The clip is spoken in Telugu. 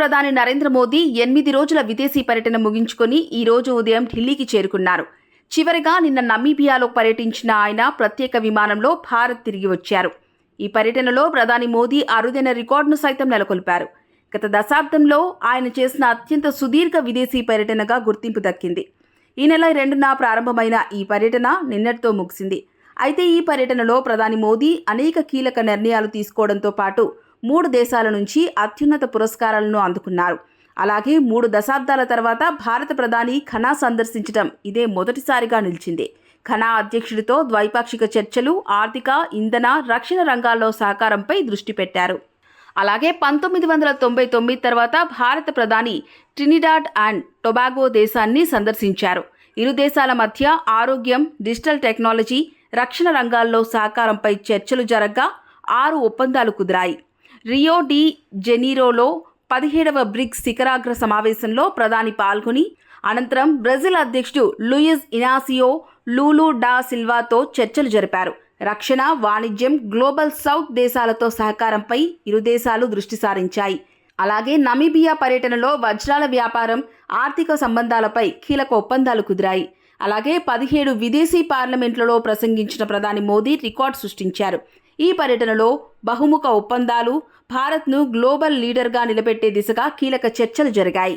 ప్రధాని నరేంద్ర మోదీ ఎనిమిది రోజుల విదేశీ పర్యటన ముగించుకొని ఈ రోజు ఉదయం ఢిల్లీకి చేరుకున్నారు. చివరిగా నిన్న నమీబియాలో పర్యటించిన ఆయన ప్రత్యేక విమానంలో భారత్ తిరిగి వచ్చారు. ఈ పర్యటనలో ప్రధాని మోదీ అరుదైన రికార్డును సైతం నెలకొల్పారు. గత దశాబ్దంలో ఆయన చేసిన అత్యంత సుదీర్ఘ విదేశీ పర్యటనగా గుర్తింపు దక్కింది. ఈ నెల రెండున ప్రారంభమైన ఈ పర్యటన నిన్నటితో ముగిసింది. అయితే ఈ పర్యటనలో ప్రధాని మోదీ అనేక కీలక నిర్ణయాలు తీసుకోవడంతో పాటు మూడు దేశాల నుంచి అత్యున్నత పురస్కారాలను అందుకున్నారు. అలాగే మూడు దశాబ్దాల తర్వాత భారత ప్రధాని ఖనా సందర్శించడం ఇదే మొదటిసారిగా నిలిచింది. ఖనా అధ్యక్షుడితో ద్వైపాక్షిక చర్చలు ఆర్థిక ఇంధన రక్షణ రంగాల్లో సహకారంపై దృష్టి పెట్టారు. అలాగే పంతొమ్మిది వందల తొంభై తొమ్మిది తర్వాత భారత ప్రధాని ట్రినిడాడ్ అండ్ టొబాగో దేశాన్ని సందర్శించారు. ఇరు దేశాల మధ్య ఆరోగ్యం డిజిటల్ టెక్నాలజీ రక్షణ రంగాల్లో సహకారంపై చర్చలు జరగ్గా ఆరు ఒప్పందాలు కుదిరాయి. రియో డి జెనీరోలో పదిహేడవ బ్రిక్స్ శిఖరాగ్ర సమావేశంలో ప్రధాని పాల్గొని అనంతరం బ్రెజిల్ అధ్యక్షుడు లూయిస్ ఇనాసియో లూలు డా సిల్వాతో చర్చలు జరిపారు. రక్షణ వాణిజ్యం గ్లోబల్ సౌత్ దేశాలతో సహకారంపై ఇరు దేశాలు దృష్టి సారించాయి. అలాగే నమీబియా పర్యటనలో వజ్రాల వ్యాపారం ఆర్థిక సంబంధాలపై కీలక ఒప్పందాలు కుదిరాయి. అలాగే పదిహేడు విదేశీ పార్లమెంట్లలో ప్రసంగించిన ప్రధాని మోదీ రికార్డు సృష్టించారు. ఈ పర్యటనలో బహుముఖ ఒప్పందాలు భారత్ను గ్లోబల్ లీడర్గా నిలబెట్టే దిశగా కీలక చర్చలు జరిగాయి.